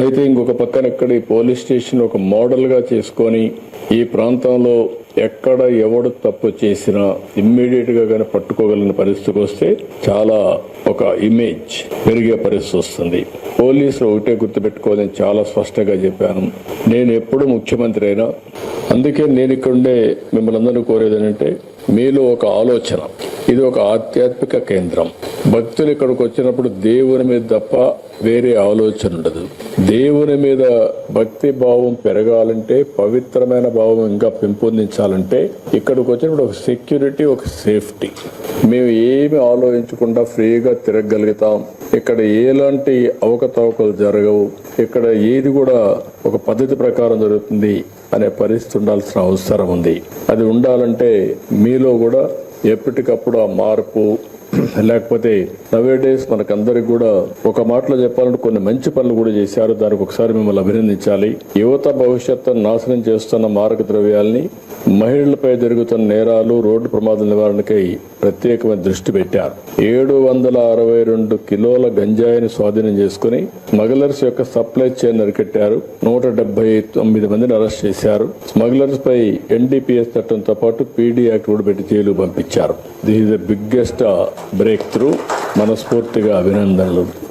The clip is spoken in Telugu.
అయితే ఇంకొక పక్కన ఇక్కడ ఈ పోలీస్ స్టేషన్ ఒక మోడల్గా చేసుకొని ఈ ప్రాంతంలో ఎక్కడ ఎవడు తప్పు చేసినా ఇమ్మీడియట్గా కానీ పట్టుకోగలిగిన పరిస్థితికి వస్తే చాలా ఒక ఇమేజ్ పెరిగే పరిస్థితి వస్తుంది. పోలీసులు ఒకటే గుర్తుపెట్టుకోవాలని చాలా స్పష్టంగా చెప్పాను. నేను ఎప్పుడు ముఖ్యమంత్రి అయినా అందుకే నేను ఇక్కడ ఉండే మిమ్మల్ని అందరూ కోరేది ఏంటంటే మీలో ఒక ఆలోచన. ఇది ఒక ఆధ్యాత్మిక కేంద్రం. భక్తులు ఇక్కడికి వచ్చినప్పుడు దేవుని మీద తప్ప వేరే ఆలోచన ఉండదు. దేవుని మీద భక్తి భావం పెరగాలంటే పవిత్రమైన భావం ఇంకా పెంపొందించాలంటే ఇక్కడికి వచ్చినప్పుడు ఒక సెక్యూరిటీ ఒక సేఫ్టీ మేము ఏమి ఆలోచించకుండా ఫ్రీగా తిరగగలుగుతాం. ఇక్కడ ఎలాంటి అవకతవకలు జరగవు. ఇక్కడ ఏది కూడా ఒక పద్ధతి ప్రకారం జరుగుతుంది అనే పరిస్థితి ఉండాల్సిన అవసరం ఉంది. అది ఉండాలంటే మీలో కూడా ఎప్పటికప్పుడు ఆ మార్పు లేకపోతే నవే డేస్ మనకందరికి కూడా ఒక మాటలో చెప్పాలంటే కొన్ని మంచి పనులు కూడా చేశారు. దానికి ఒకసారి మిమ్మల్ని అభినందించాలి. యువత భవిష్యత్తును నాశనం చేస్తున్న మారక ద్రవ్యాల్ని మహిళలపై జరుగుతున్న నేరాలు రోడ్డు ప్రమాదాల నివారణకై ప్రత్యేకమైన దృష్టి పెట్టారు. ఏడు వందల అరవై రెండు కిలోల గంజాయిని స్వాధీనం చేసుకుని స్మగ్లర్స్ యొక్క సప్లై చైన్ అరికట్టారు. నూట డెబ్బై తొమ్మిది మందిని అరెస్ట్ చేశారు. స్మగ్లర్స్ పై ఎన్డీపీఎస్ చట్టంతో పాటు పీడీ యాక్ట్ కూడా పెట్టి జైలు పంపించారు. This is the biggest breakthrough మనస్ఫూర్తిగా అభినందనలు.